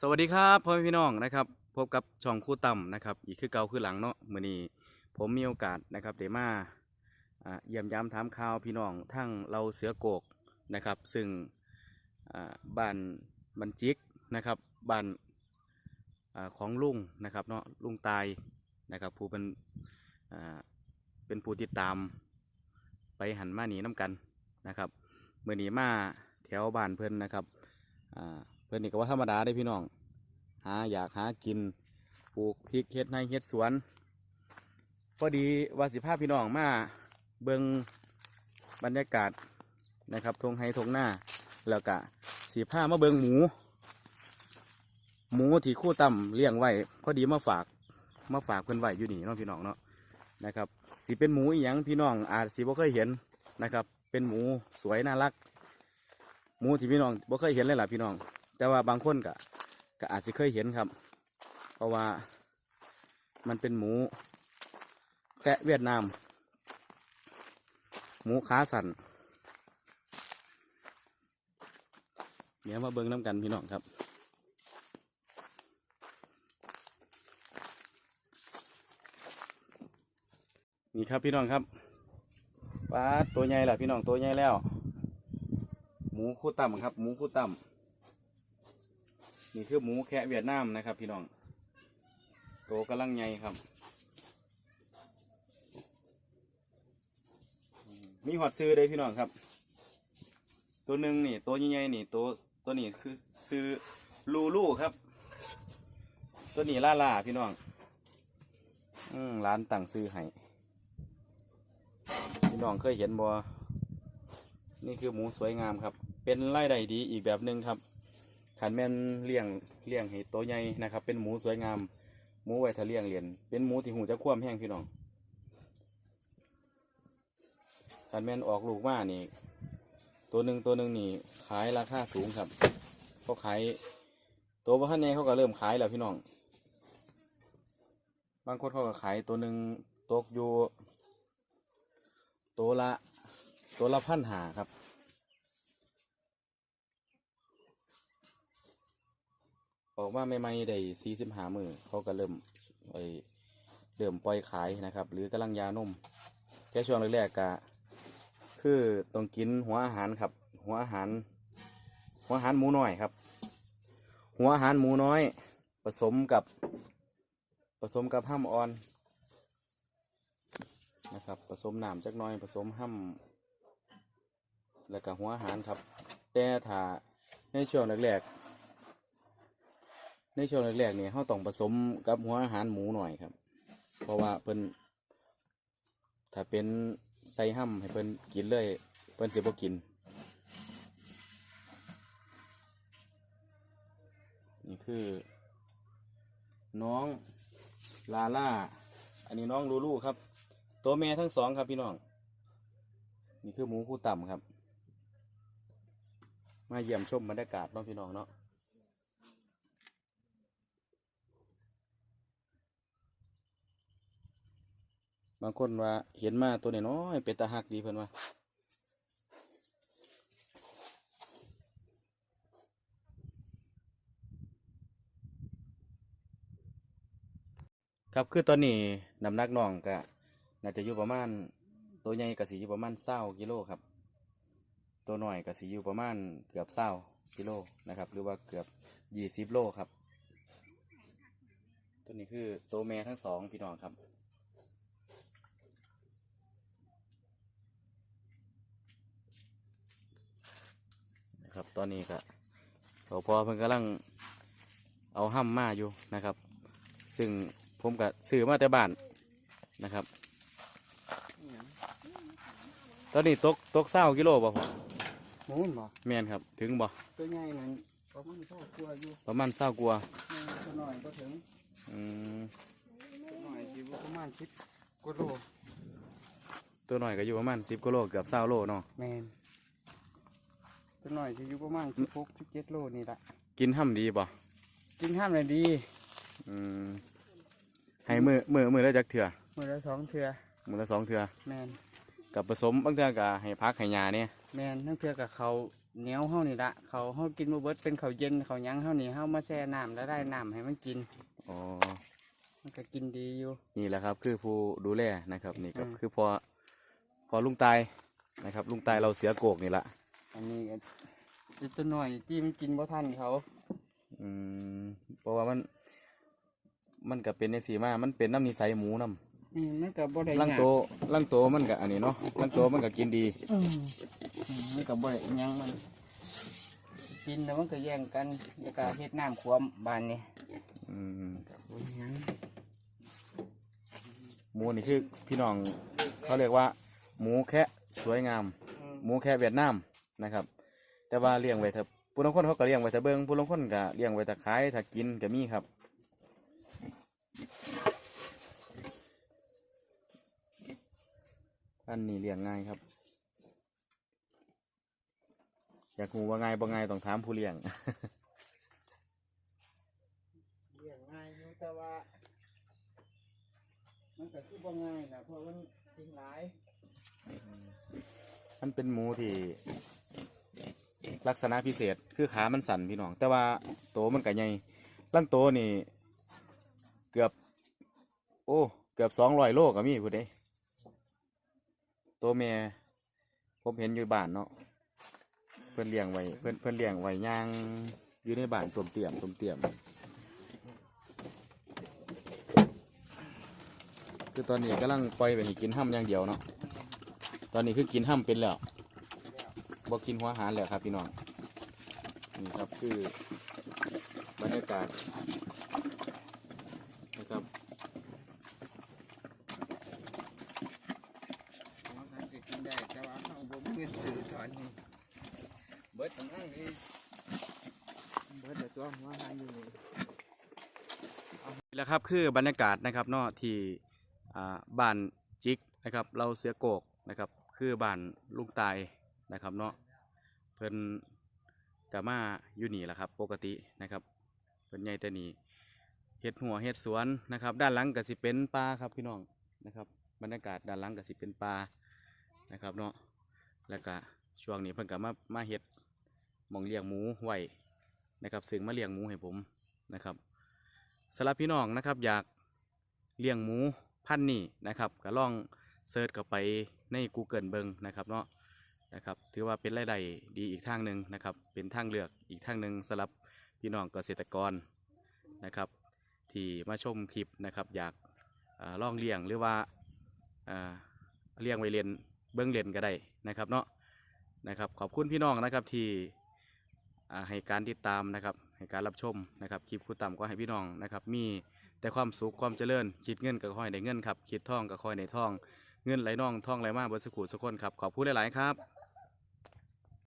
สวัสดีครับพ่อแม่พี่น้องนะครับพบกับช่องคู่ต่ำนะครับอีกคือเก่าคือหลังเนาะมื้อนี้ผมมีโอกาสนะครับได้มาอ่าเยี่ยมยามถามข่าวพี่น้องทั้งเราเสือโกกนะครับ ซึ่งบ้านบันจิกนะครับบ้านอของลุงนะครับเนาะลุงตายนะครับผู้เป็นเป็นผู้ติดตามไปหันมาหนีน้ำกันนะครับมื้อนี้มาแถวบ้านเพิ่นนะครับ พื่อนนี่ก็ว่าธรรมดาได้พี่น้อง หาอยากหากินปลูกพริกเฮ็ดในเฮ็ดสวนพอดีว่าสิพาพี่น้องมาเบิงบรรยากาศนะครับทงไฮทงหน้า แล้วก็สีผ้ามาเบิงหมู หมูที่คู่ต่ำเลี้ยงไว้พอดีมาฝากมาฝากเพื่อนไว้อยู่นี่เนาะพี่น้องเนาะนะครับสีเป็นหมูอีหยังพี่น้องอาจสีบ่เคยเห็นนะครับ เป็นหมูสวยน่ารัก หมูที่พี่น้องบ่เคยเห็นเลยล่ะพี่น้อง แต่ว่าบางคนก็ก็อาจจะเคยเห็นครับ เพราะว่ามันเป็นหมูแกะเวียดนาม หมูขาสันเดี๋ยวมาเบิ่งน้ำกันพี่น้องครับนี่ครับพี่น้องครับปลาตัวใหญ่แหละพี่น้องตัวใหญ่แล้ว หมูคู่ต่ำครับ หมูคู่ต่ำ นี่คือหมูแคะเวียดนามนะครับ พี่น้องโตกำลังใหญ่ครับ มีหอดซื้อเลยพี่น้องครับ ตัวหนึ่งนี่ตัวใหญ่ๆนี่ตัวตัวนี้คือซื้อลูลูครับ ตัวนี้ล่าล่าพี่น้อง อืมร้านต่างซื้อให้พี่น้องเคยเห็นบ่นี่คือหมูสวยงามครับ เป็นไร่ใดดีอีกแบบหนึ่งครับ ขันแม่นเลี้ยงเลี้ยงให้โตใหญ่นะครับ เป็นหมูสวยงาม หมูไว้ถ้าเลี้ยงเลียนเป็นหมูที่หูจะคว่ำแห้งพี่น้องขันแม่นออกลูกมานี่ ตัวหนึ่งตัวหนึ่งนี่ขายราคาสูงครับเขาขายตัวบ้านในเขาก็เริ่มขายแล้วพี่น้อง บางคนเขาก็ขายตัวหนึ่งตกอยู่ตัวละตัวละพันหาครับ ออกมาใหม่ๆได้สี่สิบหามือเขาก็เริ่มไอเริ่มปล่อยขายนะครับ หรือกำลังยานมแค่ช่วงแรกๆก็คือต้องกินหัวอาหารครับ หัวอาหาร หัวอาหารหมูน้อยครับ หัวอาหารหมูน้อย ผสมกับผสมกับห้ามอ่อนนะครับผสมน้ำจักน้อยผสมห้ำแล้วก็หัวอาหารครับ แต่ถ้าในช่วงแรกๆ ในช่วงแรกๆเนี่ยเขาต้องผสมกับหัวอาหารหมูหน่อยครับ เพราะว่าเพิ่นถ้าเป็นใส่ห้ำให้เพิ่นกินเลยเพิ่นเสียบ่กินนี่คือ น้องลาล่า อันนี้น้องลูลูครับ ตัวแม่ทั้งสองครับพี่น้อง นี่คือหมูคู่ต่ำครับ มาเยี่ยมชมบรรยากาศน้องพี่น้องเนาะ บางคนว่าเห็นมาตัวน้อยเป็นตาหักดีเพิ่อนว่าครับคือตอนนี้น้ำหนักน้องก็น่าจะอยู่ประมาณตัวใหญ่ก็สิอยู่ประมาณเศร้ากิโลครับ ตัวหน้อยก็สิอยู่ประมาณเกือบเศร้ากิโลนะครับ หรือว่าเกือบยี่สิบโลครับ ตัวนี้คือตัวแม่ทั้งสองพี่น้องครับ นะครับ ต อนนี้ก็เขาพอเพิ่นกำลังเอาห้ำมาอยู่นะครับ ซึ่งผมก็ซื้อมาแต่บ้านนะครับ ตอนนี้ตกตกเศร้ากิโลบ่พอหมูนบ่แม่นครับ ถึงบ่ตัวใหญ่นั่นประมาณเท่าตัวอยู่ประมาณเศร้ากลัวาแม่ตัวน้อยก็ถึงอืมตัวน้อยอยู่ประมาณสิบกว่าโลตัวหน่อยก็อยู่ประมาณสิบกิโลเกือบเศร้าโลเนาะแมน ตัวน้อยจะอยู่ประมาณสิบหกสิบเจ็ดโลนี่แหละกินห้ำดีบ่กินห้ามเลยดีอืมให้มือมือมือละจักเถื่อมือละสองเทือมือละสองเถื่อแมนกับผสมบางเถื่อก็ให้พักให้ยาเนี่ยแมนทั้งเทือกับเขาเหนียวเฮานี่ละเขาเฮากินบ่เบิดเป็นข้าวเย็นข้าวหยังเฮานี่เฮามาแช่น้ำแล้วได้น้ำให้มันกิน อ๋อ มันก็กินดีอยู่ นี่แหละครับคือผู้ดูแลนะครับ นี่ครับอืม คือพอพอลุงตายนะครับ ลุงตายเราเสือโกกนี่ละ อันนี้ก็อีตัวน้อยที่มันกินบ่ทันเขา อืมเพราะว่ามัน มันก็เป็นในสีมา มันเป็นน้ำนิสัยหมูน้อืมมันก็บ่ได้ำลังยากโตลังโตมันก็อันนี้เนาะลังโตมันก็กินดี อืมอืมมันก็บ่ได้อิหยังมัน กินแล้วมันก็แย่งกันแล้วก็เฮ็ดน้ำขวมบ้านนี้อืมบ่อิหยังหมูนี่คือพี่น้องเขาเรียกว่า หมูแคะสวยงาม อืมหมูแคะเวียดนาม นะครับ แต่ว่าเลี้ยงไว้ถ้าผู้ลางคนเขาก็เลี้ยงไว้ถ้าเบิ่งผู้ลางคนก็เลี้ยงไว้ถ้าขายถ้ากินก็มีครับ อันนี้เลี้ยงง่ายครับ อยากรู้ว่าง่ายบ่ง่ายต้องถามผู้เลี้ยงเลี้ยงง่ายอยู่แต่ว่ามันก็คือบ่ง่ายนะเพราะมันกินหลายมันเป็นหมูที่ ลักษณะพิเศษคือขามันสั่นพี่น้อง แต่ว่าโตวมันก็ใหญ่ลังโตวนี่เกือบ โอ้ เกือบสองร้อยโลก็มีผู้ใดตัวเมียผมเห็นอยู่บ้านเนาะเพื่อนเลี้ยงไว้เพื่อนเพื่อนเลี้ยงไว้ย่างอยู่ในบ้านตุ่มเตี่ยมตุ่มเตี่ยม คือตอนนี้กำลังปล่อยไปให้กินห้ำอย่างเดียวเนาะตอนนี้คือกินห้ำเป็นแล้ว บอกกินหัวอาหารแล้วครับพี่น้องนี่ครับคือบรรยากาศนะครับมันก็จะกินได้แต่ว่าเขาบ่มีเงินซื้อตอนนี้เบิดตั้งนั้นเลยเบิดแต่ตัวหัวอาหารอยู่นี่นี่แหละครับคือบรรยากาศนะครับเนาะที่อ่าบ้านจิกนะครับเราเสือโกกนะครับคือบ้านลุงตาย นะครับเนาะเพิ่นกะมาอยู่นี่แหละครับ ปกตินะครับเพิ่นใหญ่แต่นี่เฮ็ดหัวเฮ็ดสวนนะครับ ด้านหลังก็สิเป็นป่าครับพี่น้องนะครับ บรรยากาศด้านหลังก็สิเป็นป่านะครับเนาะแล้วก็ช่วงนี้เพิ่นก็มามาเฮ็ดมองเลี้ยงหมูไว้นะครับซึ่งมาเลี้ยงหมูให้ผมนะครับสำหรับพี่น้องนะครับอยากเลี้ยงหมูพันนี้นะครับก็ลองเซิร์ชเข้าไปใน Google เบิงนะครับเนาะ นะครับ ถือว่าเป็นรายได้ดีอีกทางหนึ่งนะครับ เป็นทางเลือกอีกทางหนึ่งสำหรับพี่น้องเกษตรกรนะครับ ที่มาชมคลิปนะครับ อยากาลองเลี้ยงหรือว่าาเลี้ยงไว้เรียนเบิ้องเรียนก็ได้นะครับเนาะนะครับ ขอบคุณพี่น้องนะครับที่ให้การติดตามนะครับให้การรับชมนะครับคลิปครูต่ำก็ให้พี่น้องนะครับ มีแต่ความสุขความเจริญคิดเงินก็ค่อยได้เงินครับคิดท่องก็ค่อยได้ท่อง เงินไหลน่องท่องไหลมากบนสกุลสกคนครับขอบคุณหลาย ๆ ครับ